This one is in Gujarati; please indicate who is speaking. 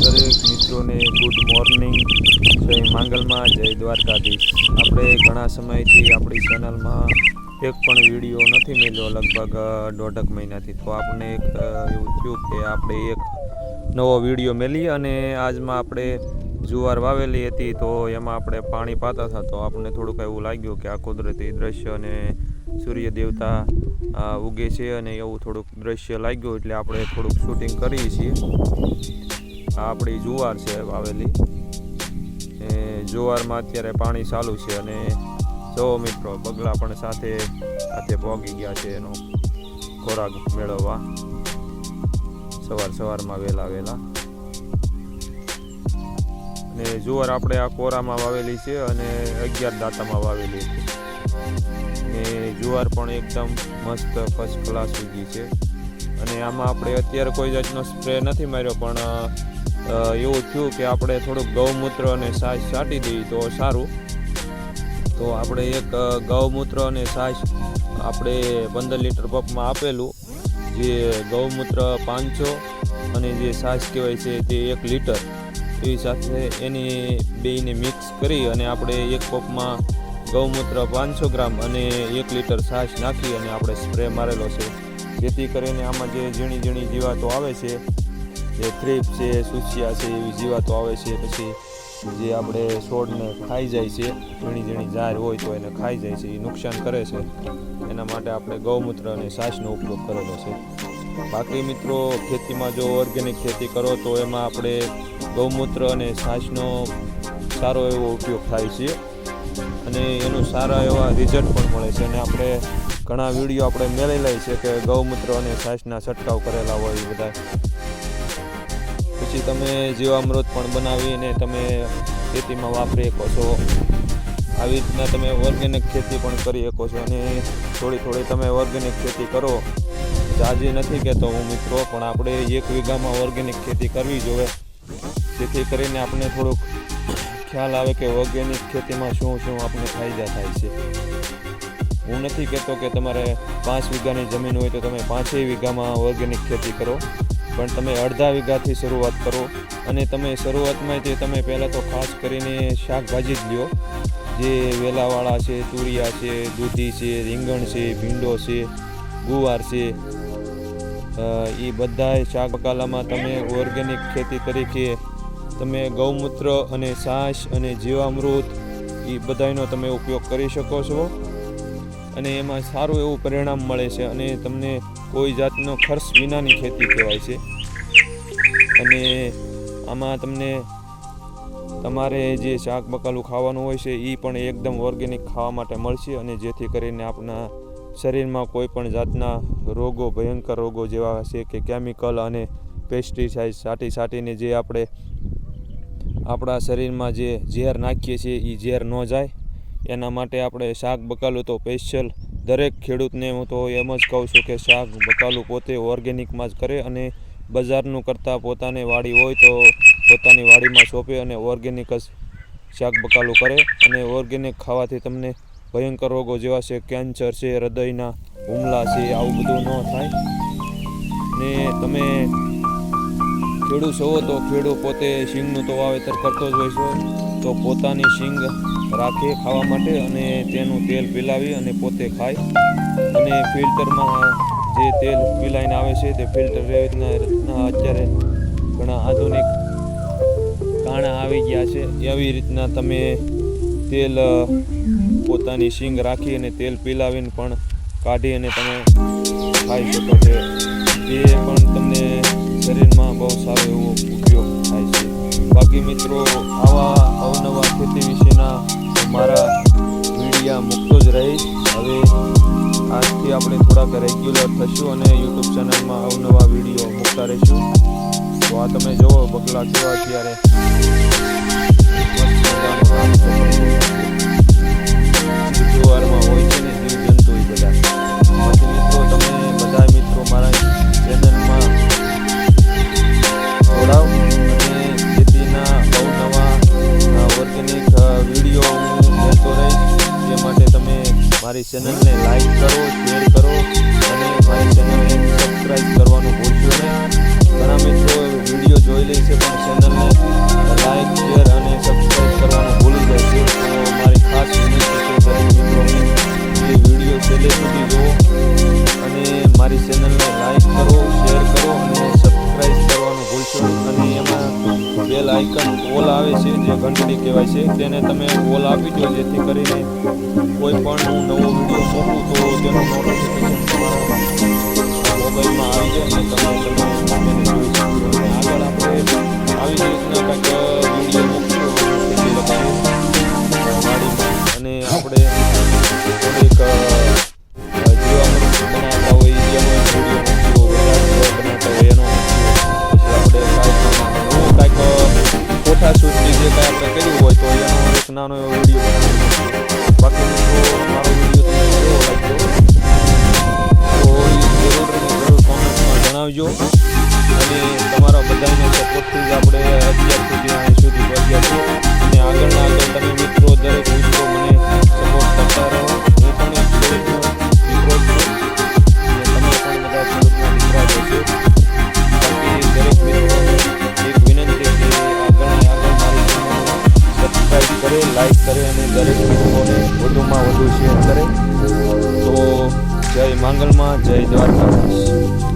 Speaker 1: દરેક મિત્રોને ગુડ મોર્નિંગ જય માંગલમાં, જય દ્વારકાધીશ. આપણે ઘણા સમયથી આપણી ચેનલમાં એક પણ વીડિયો નથી મેલ્યો, લગભગ દોઢક મહિનાથી. તો આપણે એક એવું થયું કે આપણે એક નવો વીડિયો મેલી અને આજમાં આપણે જુવાર વાવેલી હતી, તો એમાં આપણે પાણી પાતા હતા. તો આપણને થોડુંક એવું લાગ્યું કે આ કુદરતી દ્રશ્ય અને સૂર્ય દેવતા ઉગે છે અને એવું થોડુંક દ્રશ્ય લાગ્યું એટલે આપણે થોડુંક શૂટિંગ કરીએ છીએ. આ આપણી જુવાર છે વાવેલી. એ જુવારમાં અત્યારે પાણી ચાલુ છે અને જો મિત્રો બગલા પણ સાથે સાથે પોગી ગયા છે એનો ખોરાક મેળવવા. સવાર સવારમાં વહેલા વહેલા. અને જુવાર આપણે આ કોરામાં વાવેલી છે અને અગિયાર દાંતામાં વાવેલી હતી ને જુવાર પણ એકદમ મસ્ત ફર્સ્ટ ક્લાસ ઉગી છે. અને આમાં આપણે અત્યારે કોઈ જાતનો સ્પ્રે નથી માર્યો, પણ એવું થયું કે આપણે થોડુંક ગૌમૂત્ર અને સાજ છાંટી દઈએ તો સારું. તો આપણે એક ગૌમૂત્ર અને સાજ આપણે પંદર લીટર પપમાં આપેલું, જે ગૌમૂત્ર પાંચસો અને જે સાજ કહેવાય છે તે એક લીટર. એવી સાથે એની બેયને મિક્સ કરી અને આપણે એક પંપમાં ગૌમૂત્ર પાંચસો ગ્રામ અને એક લીટર છાશ નાખી અને આપણે સ્પ્રે મારેલો છે. જેથી કરીને આમાં જે ઝીણી ઝીણી જીવાતો આવે છે, જે થ્રીપ છે, સુસિયા છે, એવી જીવાતો આવે છે, પછી જે આપણે છોડને ખાઈ જાય છે, ઝીણી ઝીણી ઝાર હોય તો એને ખાઈ જાય છે, એ નુકસાન કરે છે. એના માટે આપણે ગૌમૂત્ર અને છાશનો ઉપયોગ કરેલો છે. બાકી મિત્રો, ખેતીમાં જો ઓર્ગેનિક ખેતી કરો તો એમાં આપણે ગૌમૂત્ર અને છાશનો સારો એવો ઉપયોગ થાય છે. અને એનું સારા એવા રિઝલ્ટ પણ મળે છે. અને આપણે ઘણા વીડિયો આપણે મેળવેલા છે કે ગૌમૂત્ર અને છાશના છંટકાવ કરેલા હોય બધા. પછી તમે જીવામૃત પણ બનાવીને તમે ખેતીમાં વાપરી શકો છો. આવી રીતના તમે ઓર્ગેનિક ખેતી પણ કરી શકો છો. અને થોડી થોડી તમે ઓર્ગેનિક ખેતી કરો. જાજી નથી કહેતો હું મિત્રો, પણ આપણે એક વીઘામાં ઓર્ગેનિક ખેતી કરવી જોઈએ. જેથી કરીને આપણે થોડુંક ખ્યાલ આવે કે ઓર્ગેનિક ખેતીમાં શું શું આપણે ફાયદા થાય છે? હું નથી કહેતો કે તમારે પાંચ વીઘાની જમીન હોય તો તમે પાંચેય વીઘામાં ઓર્ગેનિક ખેતી કરો, પણ તમે અડધા વીઘાથી શરૂઆત કરો અને તમે શરૂઆતમાં તે તમે પહેલાં તો ખાસ કરીને શાકભાજી જ લ્યો. જે વેલાવાળા છે તુરિયા છે, દૂધી છે, રીંગણ છે, ભીંડો છે, ગુવાર છે એ બધાય શાક બકાલામાં તમે ઓર્ગેનિક ખેતી તરીકે તમે ગૌમૂત્ર અને છાશ અને જીવામૃત એ બધાયનો તમે ઉપયોગ કરી શકો છો. અને એમાં સારું એવું પરિણામ મળે છે અને તમને કોઈ જાતનો ખર્ચ વિનાની ખેતી કહેવાય છે. અને આમાં તમને તમારે જે શાક બકાલું ખાવાનું હોય છે એ પણ એકદમ ઓર્ગેનિક ખાવા માટે મળશે અને જેથી કરીને આપણા શરીરમાં કોઈ પણ જાતના રોગો, ભયંકર રોગો જેવા છે કે કેમિકલ અને પેસ્ટિસાઇડ સાટી સાટીને જે આપણે આપણા શરીરમાં જે ઝેર નાખીએ છીએ એ ઝેર ન જાય. એના માટે આપણે શાક બકાલું તો સ્પેશિયલ દરેક ખેડૂતને હું તો એમ જ કહું છું કે શાક બકાલું પોતે ઓર્ગેનિકમાં જ કરે અને બજારનું કરતાં પોતાની વાડી હોય તો પોતાની વાડીમાં સોંપે અને ઓર્ગેનિક જ શાક બકાલું કરે. અને ઓર્ગેનિક ખાવાથી તમને ભયંકર રોગો જેવા છે કેન્સર છે, હૃદયના હુમલા છે, આવું બધું ન થાય. ને તમે ખેડૂત છો તો ખેડૂત પોતે શીંગનું તો વાવેતર કરતો જ હોય છે. તો પોતાની શીંગ રાખે ખાવા માટે અને તેનું તેલ પીલાવી અને પોતે ખાય. અને ફિલ્ટરમાં જે તેલ પીલાઈને આવે છે તે ફિલ્ટર એવી રીતના અત્યારે ઘણા આધુનિક કાણા આવી ગયા છે. એવી રીતના તમે તેલ પોતાની શીંગ રાખી અને તેલ પીલાવીને પણ કાઢી અને તમે ખાઈ શકો છો. એ પણ તમને શરીરમાં બહુ સારો એવો ઉપયોગ થાય છે. બાકી મિત્રો, આવા અવનવા ખેતી વિશેના મારા મીડિયા મૂકતો જ રહીશ. હવે આજથી આપણે થોડાક રેગ્યુલર થશું અને યુટ્યુબ ચેનલમાં અવનવા વીડિયો મૂકતા રહીશું. તો આ તમે જુઓ બગલા કેવા છે. જુવારમાં હોય છે ને. મારી ચેનલને લાઈક કરો શેર કરો અને મારી ચેનલને સબસ્ક્રાઈબ કરવાનું ભૂલશો નહીં. ઘણા મિત્રો વીડિયો જોઈ લે છે પણ ચેનલને લાઈક શેર અને અને એમાં બેલ આઇકન ઓલ આવે છે, જે ઘંટડી કહેવાય છે, તેને તમે ઓલ આપી દો જેથી કરીને કોઈ પણ હું નવો વીડિયો શોધું તો તેનું નોટિફિકેશન મોબાઈલમાં આવી જાય અને તમે દરેક લોકોને વધુમાં વધુ શેર કરે. તો જય માંગલમાં જય દ્વારકાધીશ.